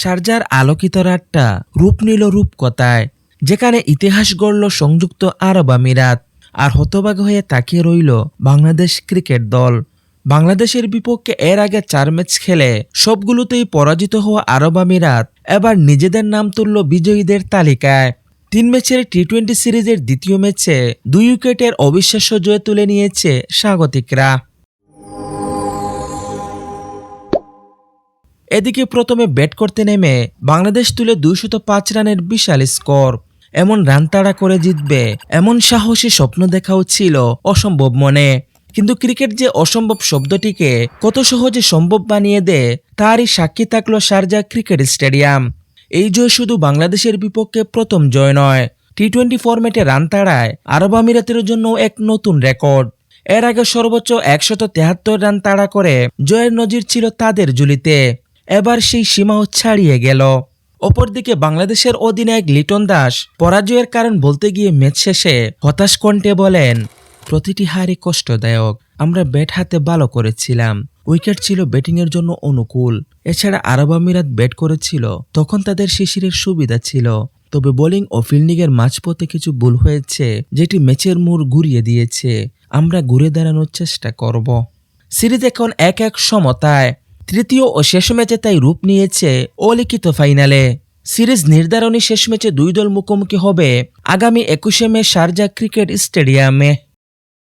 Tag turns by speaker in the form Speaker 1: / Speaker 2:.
Speaker 1: শারজার আলোকিত রাতটা রূপ নিল রূপকথায়, যেখানে ইতিহাস গড়ল সংযুক্ত আরব আমিরাত, আর হতবাগ হয়ে তাকিয়ে রইল বাংলাদেশ ক্রিকেট দল। বাংলাদেশের বিপক্ষে এর আগে চার ম্যাচ খেলে সবগুলোতেই পরাজিত হওয়া আরব আমিরাত এবার নিজেদের নাম তুলল বিজয়ীদের তালিকায়। তিন ম্যাচের টি টোয়েন্টি সিরিজের দ্বিতীয় ম্যাচে দুই উইকেটের অবিশ্বাস্য জয় তুলে নিয়েছে স্বাগতিকরা। এদিকে প্রথমে ব্যাট করতে নেমে বাংলাদেশ তুলে দুইশত পাঁচ রানের বিশাল স্কোর। এমন রান তাড়া করে জিতবে, এমন সাহসী স্বপ্ন দেখাও ছিল অসম্ভব মনে। কিন্তু ক্রিকেট যে অসম্ভব শব্দটিকে কত সহজে সম্ভব বানিয়ে দেয়, তারই সাক্ষী থাকল শারজা ক্রিকেট স্টেডিয়াম। এই জয় শুধু বাংলাদেশের বিপক্ষে প্রথম জয় নয় টি টোয়েন্টি ফরম্যাটে রান তাড়ায় আরব আমিরাতের জন্য এক নতুন রেকর্ড। এর আগে সর্বোচ্চ একশত তেহাত্তর রান তাড়া করে জয়ের নজির ছিল তাদের জুলিতে এবার সেই সীমাও ছাড়িয়ে গেল। অপরদিকে বাংলাদেশের অধিনায়ক লিটন দাস পরাজয়ের কারণ বলতে গিয়ে ম্যাচ শেষে হতাশ কণ্ঠে বলেন, প্রতিটি হারই কষ্টদায়ক। আমরা ব্যাট হাতে ভালো করেছিলাম। উইকেট ছিল ব্যাটিংয়ের জন্য অনুকূল। এছাড়া আরব আমিরাত ব্যাট করেছিল। তখন তাদের শিশিরের সুবিধা ছিল। তবে বোলিং ও ফিল্ডিংয়ের মাঝপথে কিছু ভুল হয়েছে, যেটি ম্যাচের মোড় ঘুরিয়ে দিয়েছে। আমরা ঘুরে দাঁড়ানোর চেষ্টা করব। সিরিজ এখন এক এক সমতায়। তৃতীয় ও শেষ ম্যাচে তাই রূপ নিয়েছে অলিখিত ফাইনালে। সিরিজ নির্ধারণী শেষ ম্যাচে দুই দল মুখোমুখি হবে আগামী একুশে মে শারজা ক্রিকেট স্টেডিয়ামে।